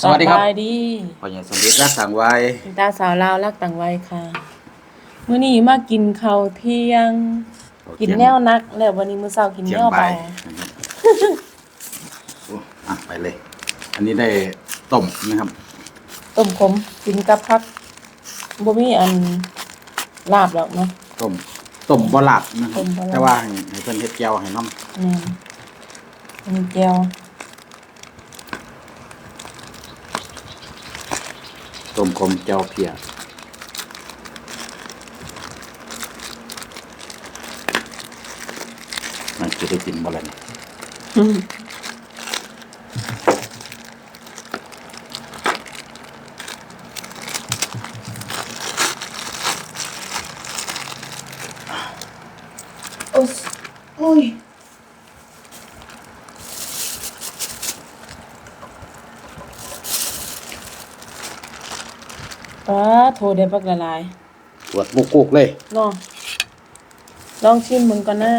สวัสดีครับบายดีพ่อใหญ่สมเด็จรักสังไว้ตาสาวลาวรักต่างวัยค่ะมื้อนี้มากินข้าวเที่ยง กินแนวนัก แล้ววันนี้มื้อเช้ากินเชียแนงวใบเบานะครับโอ้อะไปเลย อันนี้ได้ต้มนะครับต้มขมกินกับผักบ่มีอันลาบหรอกเนาะ ต้มต้มบหลับนะครับต้มบ่หลับ แต่ว่าให้ให้เพิ่นเฮ็ดแก้วให้น้ำอืมมีแก้ว ต้มคมเจ้าเพียมันจะได้กินบ่ล่ะเนี่ย อืมโอ้ยโอ้ยป้า โทรได้ปักละลายปวดบุกกุกเลยเนาะลองชิมมึงก่อนนะ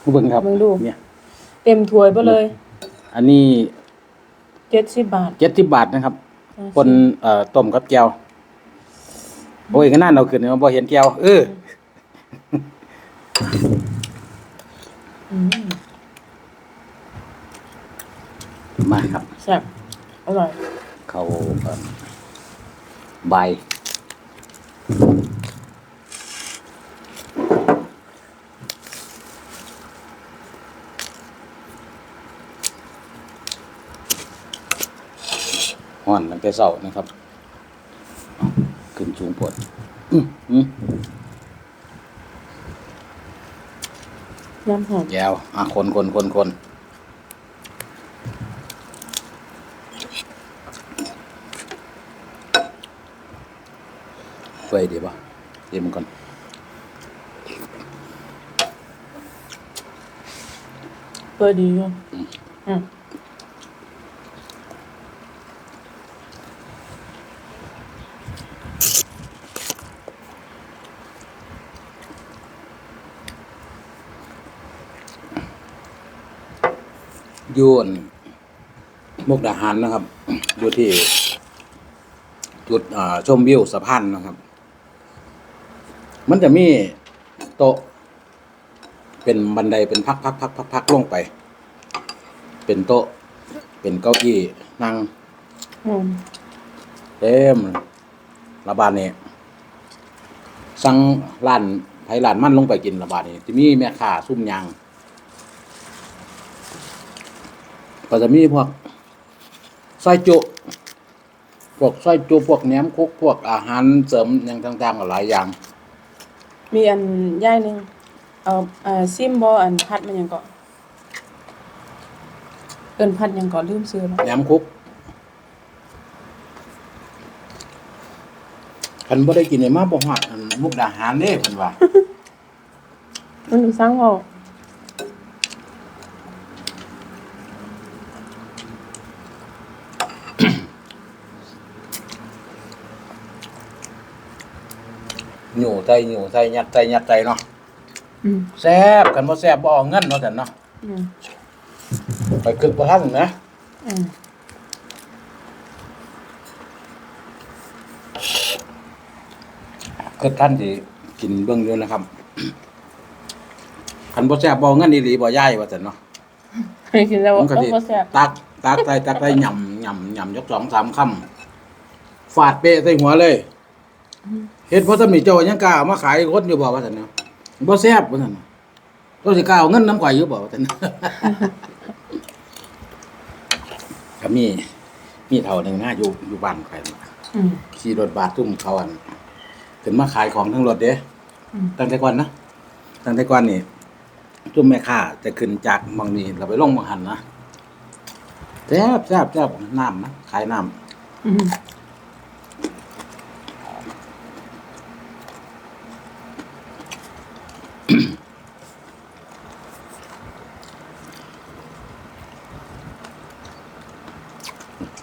ผู้เบิ่งครับเบิ่งดูเนี่ย เต็มถ้วยไปเลย อันนี้เจ็ดสิบบาท70บาทนะครับเอาสิคนเอ่อต้มกับแก้วโอ้ยก็น่าเราขึ้นเนี่ยบ่เห็นแก้วเอออืมมาครับแซ่บอร่อย เข้าเอิ่ม ใบ ห่อนตั้งแต่เช้านะครับเอาขึ้นสูงปวดอืมอืมน้ำหอมแยวอะคนคนคนคน เฟยดีป่ะเดี๋ยวมันก่อนเปิดดีอยู่อืมอยูอั่นมุกดาหารนะครับ อยู่ที่จุดอ่าชมวิวสะพานนะครับ มันจะมีโต๊ะ เป็นบันไดเป็นพักพักพักพักพักลงไป เป็นโต๊ะ เป็นเก้าอี้นั่งอืมเต็มระบาดนี่สั่งร้านไผร้านมันลงไปกินระบาดนี่จะมีแม่ค้าซุ่มยางก็จะมีพวกซอยจุพวกซอยจุพวกแหนมคุกพวกอาหารเสริมอย่างต่างๆหลายอย่าง มีอันย่ายหนึ่งเอาเอ่อซิมบออันพัดมันหยังเกาะเอินพัดหยังเกาะลืมซื้อแล้วแหนมคุกคันบ่ได้กินไอ้มาบ่ฮอดอันมุกดาหารเด้เพิ่นว่า มันมีสร้างเว่า ใจหนูใจยัดใจยัดใจเนาะอืมแซ่บกันบ่แซ่บบ่เอาเงินเนาะกันเนาะอืมไปคึกบ่ทันนะอืมคึกทันสิกินเบิ่งอยู่นะครับคันบ่แซ่บบ่เอาเงินอีหลีบ่ย้ายว่าซั่นเนาะให้กินแล้วผมก็โอ้สิบ่แซ่บตักตักใส่ตักใส่หย่ำหย่ำหย่ำยกสองสามคำฟาดเปะใส่หัวเลย เฮ็ดเพราะสมีเจ้ายังกล้าเอามาขายคนอยู่บ่ว่าซั่นเนาะบ่แซ่บว่าซั่นเนาะตัวสิกล้าเอาเงินน้ำข่อยอยู่บ่ว่าซั่น ก็มีมีเท่าหนึงนะอยู่อยู่บ้านข่อยน่ะอืม ขี่รถบาสตุ้มเขาอันขึ้นมาขายของทั้งรถเด้อืม ตั้งแต่ก่อนนะตั้งแต่ก่อนนี่จุ่มแม่ค้าจะขึ้นจากบางนี้เราไปลงบางหันนะแซ่บแซ่บแซ่บน้ำนะขายน้อืมำ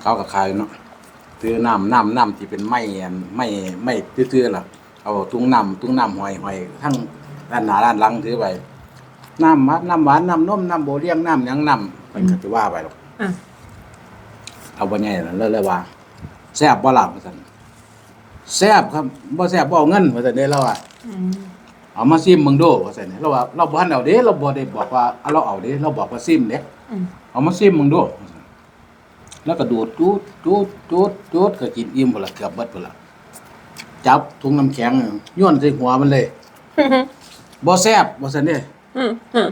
เขาก็ขายเนาะซื้อน้ำน้ำน้ำที่เป็นไม้อันไม้ไม้ตื้อๆล่ะเอาตุ้งน้ำตุ้งน้ำหอยหอยทั้งด้านหน้าด้านหลังถือไปน้ำมัดน้ำหวานน้ำนมน้ำโบเลี้ยงน้ำหยังน้ำมันก็จะว่าไปหรอกอะ เอาบ่ใหญ่นั่นเลยเลยว่าแซ่บบ่ล่ะว่าซั่นแซ่บครับบ่แซ่บบ่เอาเงินว่าซั่นเด้เราว่าอืม เอามาซิมมึงดูว่าซั่นเด้เราว่าเราบ่ทันเอาเด้เราบ่ได้บอกว่าเอาเราเอาเด้เราบอกว่าซิมเด้อืม เอามาซิมมึงดูว่าซั่นแล้วก็ดูดจูดจูดจูดจูดก็กินอิ่มพุ่นละเกือบเบิดพุ่นละจับถุงน้ำแข็งโย้อนใส่หัวมันเลยบ่แซ่บว่าซั่นเด้ อืมอืม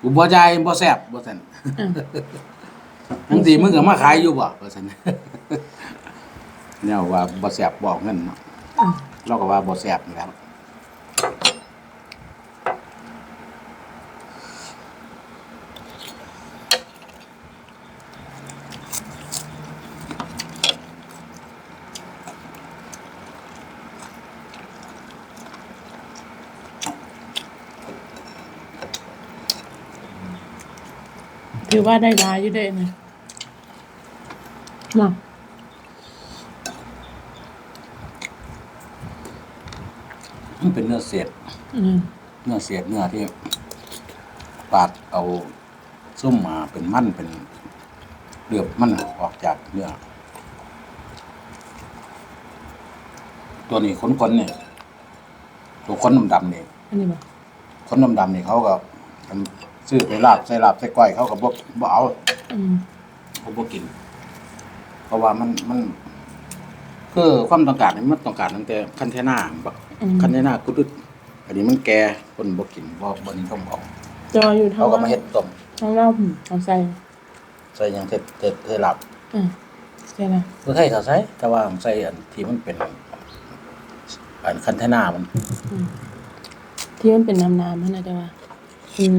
กูบ่จ่ายบ่แซ่บว่าซั่นอืมทั้งทีมึงก็มาขายอยู่บ่ว่าซั่นเนี่ยว่าบ่แซ่บบอกเงินเนาะ เราก็ว่าบ่แซ่บนี่แหล้วถือว่าได้ร้ายอยู่เด้นะมา มันเป็นเนื้อเศษอืมเนื้อเศษเนื้อที่ปาดเอาส้มมาเป็นมันเป็นเลือบมันออกจากเนื้อ ตัวนี้ขนๆเนี่ยตัวขนดำๆนี่อันนี้บ่ขนดำๆนี่เขาก็ทำซื้อไปลาบใส่ลาบใส่ก้อยเขาก็บ่บ่เอาอืมผมบ่กิน เพราะว่ามันมันคือความต้องการนี่มันต้องการตั้งแต่คันเทน่าบัก อืมคันเทน่ากุดๆอันนี้มันแก่คนบ่กินบ่บ่นิยมเอาจออยู่ทางเขาก็มาเฮ็ดต้มทางเราอืมเอาใส่ใส่หยังเทศเทศเทศลับอืมใช่นะคือให้เขาใส่แต่ว่าใส่อันที่มันเป็นอันคันเทน่ามันอืมที่มันเป็นน้ำน้ำมันนะจ๊ะว่าอืม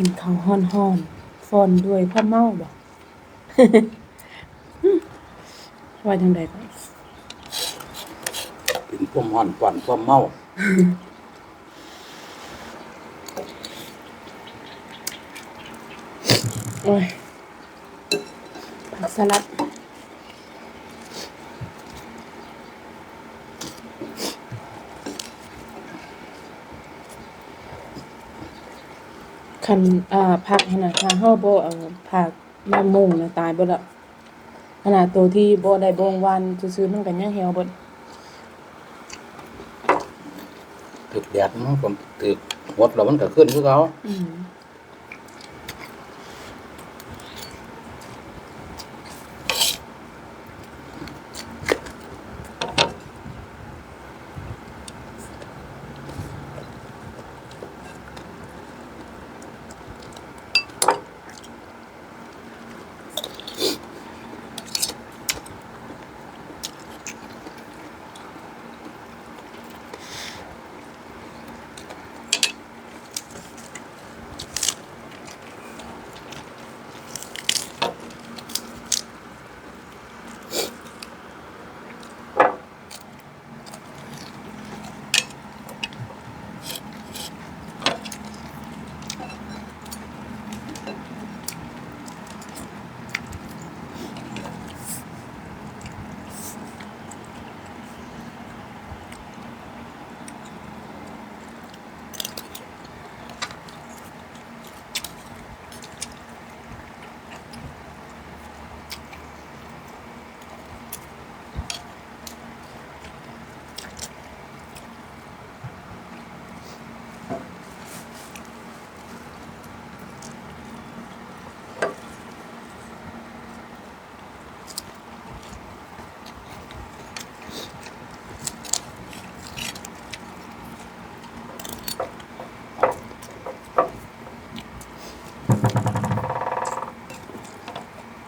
ก่อนไปตั้งตอนเจ้าทิ้งก่อนหึกินข้าวห้อนห้อนๆฟอนด้วยข้าวเมาบ่ว่าจังใดก็เป็นพวมฮ้อนกวนพวมเมาโอ้ยผักสลัด คันอ่าผักขนาดทางเฮาบ่เอาผักมะม่วงน่ะตายเบิดละขนาดตัวที่บ่ได้บ่งวันซื่อๆมันก็ยังเหี่ยวเบิดถึกแดดมันก็ถึกหดแล้วมันก็ขึ้นคือเขาอืม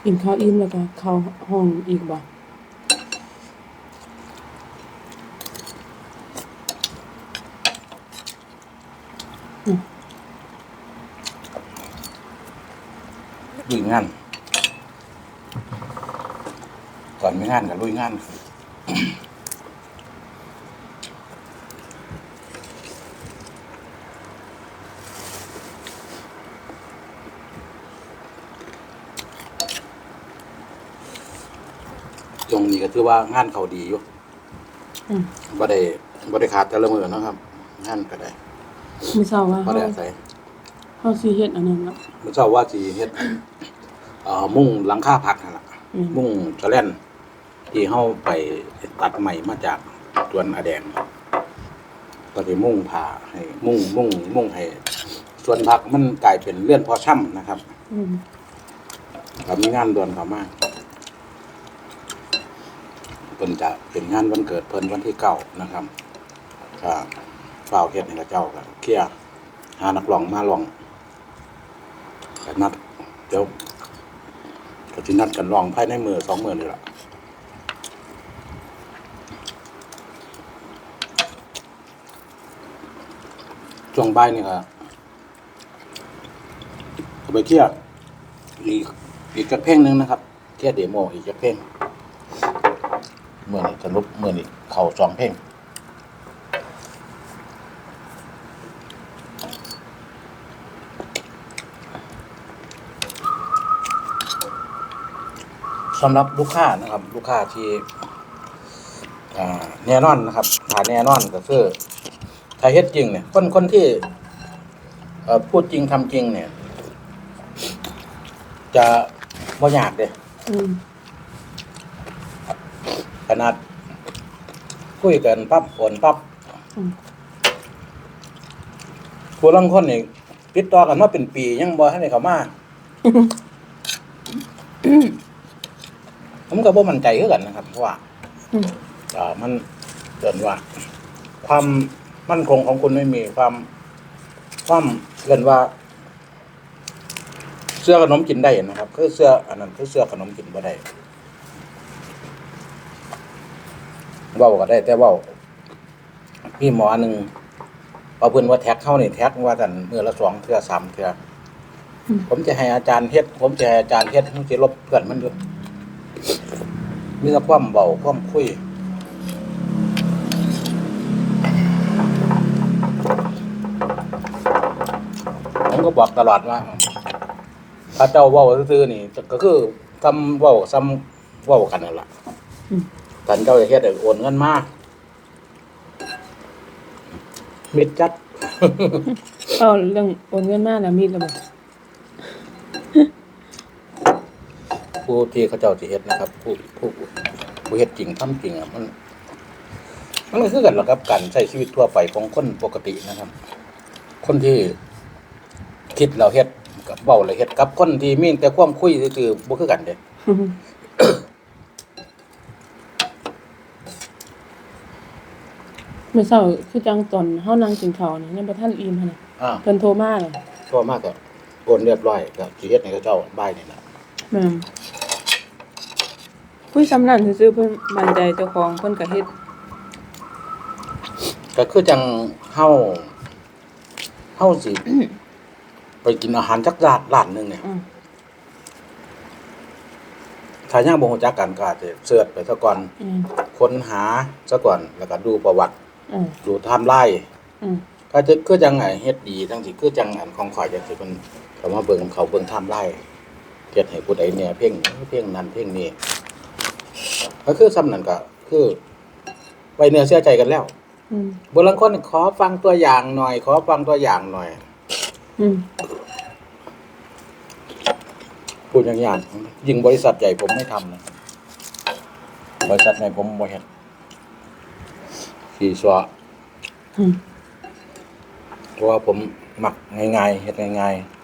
กินข้าวอิ่มแล้วก็เข้าห้องอีกบ่ลุยงาน ก่อนไม่งานกับลุยงานคือ ก็ถือว่างานเขาดีอยู่อืม บ่ได้บ่ได้ขาดแต่ละมือนะครับ งานก็ได้มื้อเช้าว่าบ่เฮาได้อาศัยเฮาสิเฮ็ดอันนั้นเนาะมื้อเช้าว่าสิเฮ็ดเอ่อมุ่งหลังคาผักนั่นล่ะ อืมมุ่งสะแล่นที่เฮาไปตัดใหม่มาจากสวนอาแดงก็สิมุ่งผ่าให้มุ่งมุ่งมุ่งให้ส่วนผักมันกลายเป็นเลื่อนพอช่ำนะครับอืมก็มีงานด่วนเข้ามาเพิ่นจะเป็นงานวันเกิดเพิ่นวันที่เก้านะครับก็ฝ้าวเฮ็ดให้กับเจ้าก็เคลียร์หานักร้องมาร้องก็นัดเดี๋ยวก็สินัดกันร้องภายในมือสองมือนี่ล่ะช่วงบ่ายนี่ก็ก็ไปเคลียร์อีกอีกจักเพลงหนึ่งนะครับ เทียเดโมอีกจักเพลง มื่อนี้สรุปเมื่อนี้เข่าสองเพลงสำหรับลูกค้านะครับ ลูกค้าที่แน่นอนนะครับถ้าแน่นอนก็คือถ้าเฮ็ดจริงเนี่ย คนคนที่พูดจริงทำจริงเนี่ย จะบ่ยากเด้อื นาด คุยกันปั๊บโอนปั๊บอืม ผู้ลางคนนี่ติดต่อกันมาเป็นปียังบ่ทันได้เข้ามาผมก็บ่มั่นใจคือกันนะครับเพราะว่า อืม เอ่อมันเกินว่า ความมั่นคงของคุณไม่มีความความเกินว่า เสื้อขนมกินได้นะครับ คือเสื้ออันนั้นคือเสื้อขนมกินบ่ได้ เว้าก็ได้ แต่เว้ามีหมอหนึ่งเอาเพิ่นว่าแท็กเข้านี่แท็กว่ากันมือละสองเทื่อสามเทื่อผมจะให้อาจารย์เฮ็ด ผมจะให้อาจารย์เฮ็ดมันสิลบเพื่อนมันอยู่มีแต่ความเบาความคุยผมก็บอกตลอดว่าถ้าเจ้าว้าซื่อนี่ก็คือทำว้าซ้ำว้ากันนั่นแหละ อืมท่านเจ้าจะเฮ็ดให้โอนเงินมามิดจัด เอาเรื่องโอนเงินมาน่ะมีแล้วบ่ผู้ที่เขาเจ้าสิเฮ็ดนะครับ ผู้ผู้ผู้เฮ็ดจริงทำจริงอะมันมันก็คือกันแหละครับการใช้ชีวิตทั่วไปของคนปกตินะครับ คนที่คิดเราเฮ็ดกับเว้าเราเฮ็ดกับคนที่มีแต่ความคุยซื่อๆบ่คือกันเด้ มื้อเช้าคือจังตอนเฮานั่งกินข้าวนี่ยังบ่ทันอิ่มหั่นน่ะอ่าเพิ่นโทรมาเลยทั่วมากก็โอนเรียบร้อยก็สิเฮ็ดให้เขาเจ้าบ่ายนี่ล่ะแม่นคุยสำนันซื่อๆเพิ่นมั่นใจเจ้าของเพิ่นก็เฮ็ดก็คือจังเฮาเฮาสิ ไปกินอาหารจักร้านร้านหนึงเนี่ย อืมถ้ายังบ่ฮู้จักกันก็อาจจะเสิร์ชไปซะก่อนอืมค้นหาซะก่อนแล้วก็ดูประวัติ อืมดูไทม์ไลน์อืมก็จะคือจังไงเฮ็ดดีทั้งสิคือจังอันของข่อยจังสิเพิ่นเขามาเบิ่งเขาเบิ่งไทม์ไลน์เฮ็ดให้ผู้ใดเนี่ยเพ่งเพ่งนั้นเพ่งนี้ก็คือซ้ำนั้นก็คือไว้เนื้อเชื่อใจกันแล้วอืมบางคนขอฟังตัวอย่างหน่อย ขอฟังตัวอย่างหน่อย อืมพูดอย่างอย่างยิ่งบริษัทใหญ่ผมไม่ทำนะบริษัทไหนผมบ่เฮ็ดีสอเพราะว่าผมหมักง่ายๆเฮ็ดง่ายๆ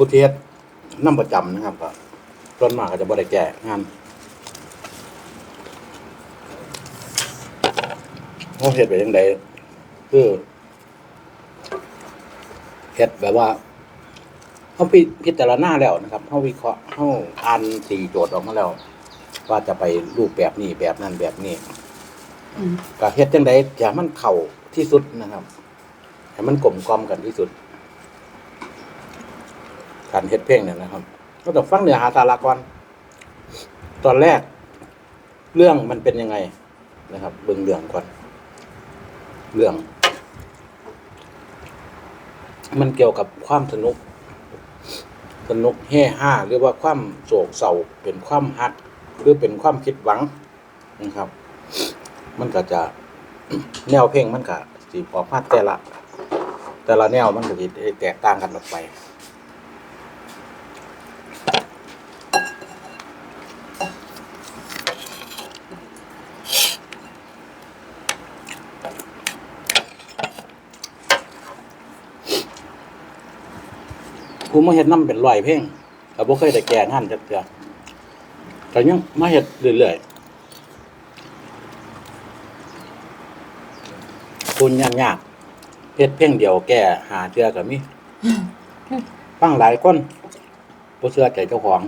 ผู้เทียบ น้ำประจำนะครับก็ส่วนมากก็จะบ่ได้แก่งานเขาเฮ็ดไปยังไงคือเฮ็ดแบบว่าเขาพิพิจารณาแล้วนะครับเขาวิเคราะห์เขาอ่านสี่โจทย์ออกมาแล้ว ว่าจะไปรูปแบบนี้แบบนั้นแบบนี้อืมก็เฮ็ดจังไดอย่ามันเข้าที่สุดนะครับให้มันกลมกล่อมกันที่สุด การเฮ็ดเพลงเนี่ยนะครับ ก็ต้องฟังเนื้อหาสาระก่อน ตอนแรก เรื่องมันเป็นยังไงนะครับ เบิ่งเรื่องก่อน เรื่อง มันเกี่ยวกับความสนุก สนุกเฮฮาหรือว่าความโศกเศร้าเป็นความฮัก หรือเป็นความคิดหวังนะครับ มันก็จะแนวเพลงมันก็สิออกมาแต่ละ แต่ละแนวมันก็สิแตกต่างกันออกไป กูมาเฮ็ดนำเป็นร้อยเพลงแต่บ่เคยได้แก่งานจักเทื่อก็ยังมาเฮ็ดเรื่อยๆคุณยากๆเฮ็ดเพลงเดียวแก่หาเทื่อก็มีฟังหลายคนบ่เชื่อใจเจ้าของ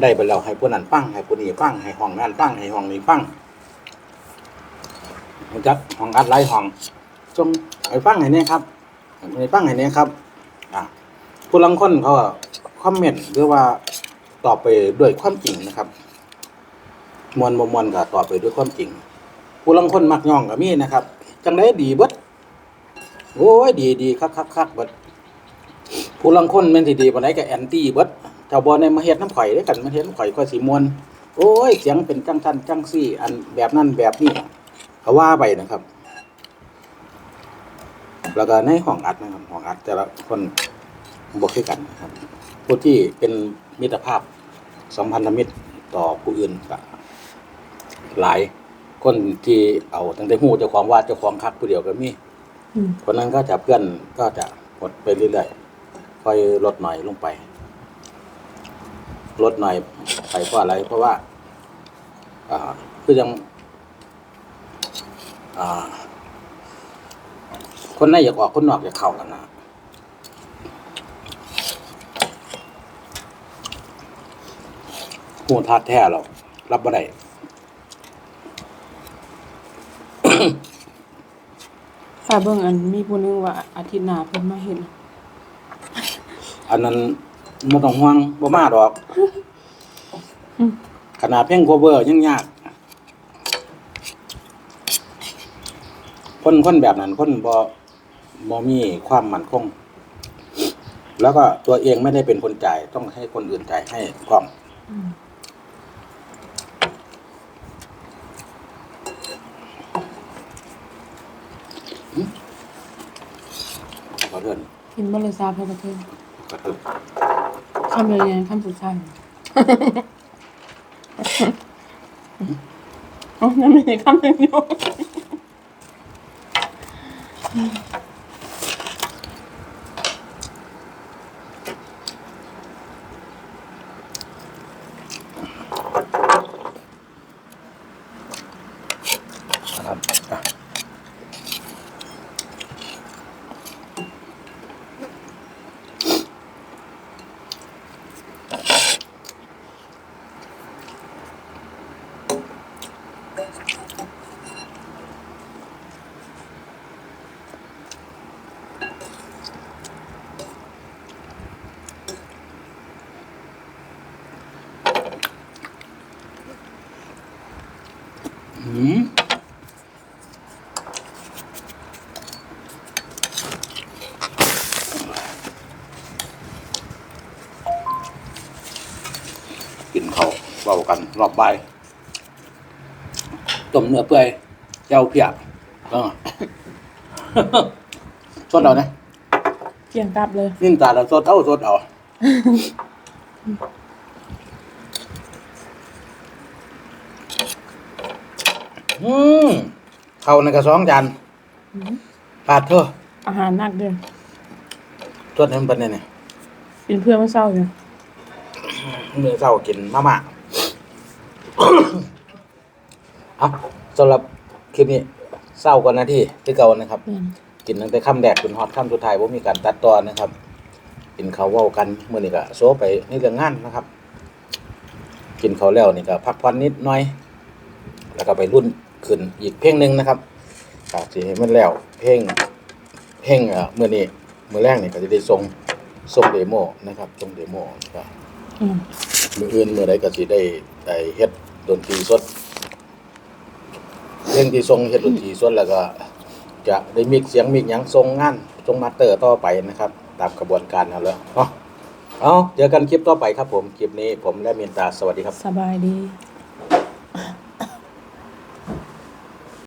ได้ไปแล้วให้ผู้นั้นฟังให้ผู้นี้ฟังให้ห้องนั้นฟังให้ห้องนี้ฟังรู้จักห้องอัดหลายห้องจงให้ฟังให้แน่ครับให้ฟังให้แน่ครับ อะ ผู้ลังคนเขาก็คอมเมนต์หรือว่าตอบไปด้วยความจริงนะครับ มวลมวลก็ตอบไปด้วยความจริง ผู้ลังคนมักย่องก็มีนะครับ จังได้ดีเบิดโอ้ยดีดีคักคักคักเบิดผู้ลังคนม่นสิดีปานใดก็แอนตี้เบิดเจ้าบ่ได้มาเฮ็ดน้ำข่อยด้อกันมาเฮ็ดน้ำข่อยก็สิมวนโอ้ยเสียงเป็นจังซั่นจังซี่ อันแบบนั้นแบบนี้เขาว่าไปนะครับ แล้วก็ในห้องอัดนะครับห้องอัดแต่ละคน บอกคือกันนะครับผู้ที่เป็นมิตรภาพสัมพันธมิตรต่อผู้อื่นก็หลายคนที่เอาตั้งแต่หูเจ้าของว่าเจ้าของคักผู้เดียวก็มีอืมคนนั้นก็จะเพื่อนก็จะหดไปเรื่อยๆค่อยลดหน่อยลงไป ลดหน่อยไปเพราะอะไร เพราะว่าอ่าคือยังอ่าคนในอยากออกคนนอกอยากเข้ากันนะ หูทัดแท้เรารับบ่ได้ถ้าเบิ่งอันมีผู้หนึงว่าอาทิตย์หน้าเพิ่นมาเฮ็ดอันนั้นบ่ต้องห่วงบ่มาดอก อืม ขนาดเพลงโคเวอร์ยังยาก คนคนแบบนั้นคนบ่บ่มีความมั่นคง แล้วก็ตัวเองไม่ได้เป็นคนจ่ายต้องให้คนอื่นจ่ายให้พร้อมอืม ขอเพื่อน กินบ่เลยซาพระประเทศกระตุ้นคำเลยยังคำสุดท้ายอ๋อนั่นไม่ใช่คำหนึ่งอยู่นะครับอะอืม กินเขาวเบากันรอบบ่ายต้มเนื้อเปื่อยเจ้าเพียกเออสดเอานะเกี่ยงกลับเลย นิ่มตาเราสดเอาสดเอาอืมเข้าในกระสองจานอืมปาดเถอะอาหารหนักเด้อสดให้มันเป็นเนี่ยกินเพื่อมื้อเช้าอยู่ มื้อเช้ากินมาม่าเอาสำหรับคลิปนี้เศร้าก่อนนาทีที่เก่านะครับแม่นกินตั้งแต่ค่ำแดกจนฮอดค่ำสุดท้ายว่ามีการตัดตอนนะครับ กินเขาวเว้ากันเมื่อนี้ก็โซไปในเรื่องงานนะครับ กินเขาวแล้วนี่ก็พักผ่อนนิดหน่อย แล้วก็ไปรุ่นขึ้นอีกเพลงหนึ่งนะครับกาสิให้มันแล้ว เพลงเพลงเอ่อเมื่อนี้เมื่อแรกนี่ก็จะได้ส่งส่งเดโมนะครับส่งเดโมก็อื มืออื่นมือใดก็สิได้ได้เฮ็ดดนตรีสดเพลงที่ทรงเฮ็ดดนตรีสดแล้วก็ จะได้มิกเสียงมิกหยังทรงงานทรงมาสเตอร์ต่อไปนะครับ ตามกระบวนการเอาแล้วเนาะเอาเจอกันคลิปต่อไปครับผม คลิปนี้ผมและเมียนตาสวัสดีครับ สบายดี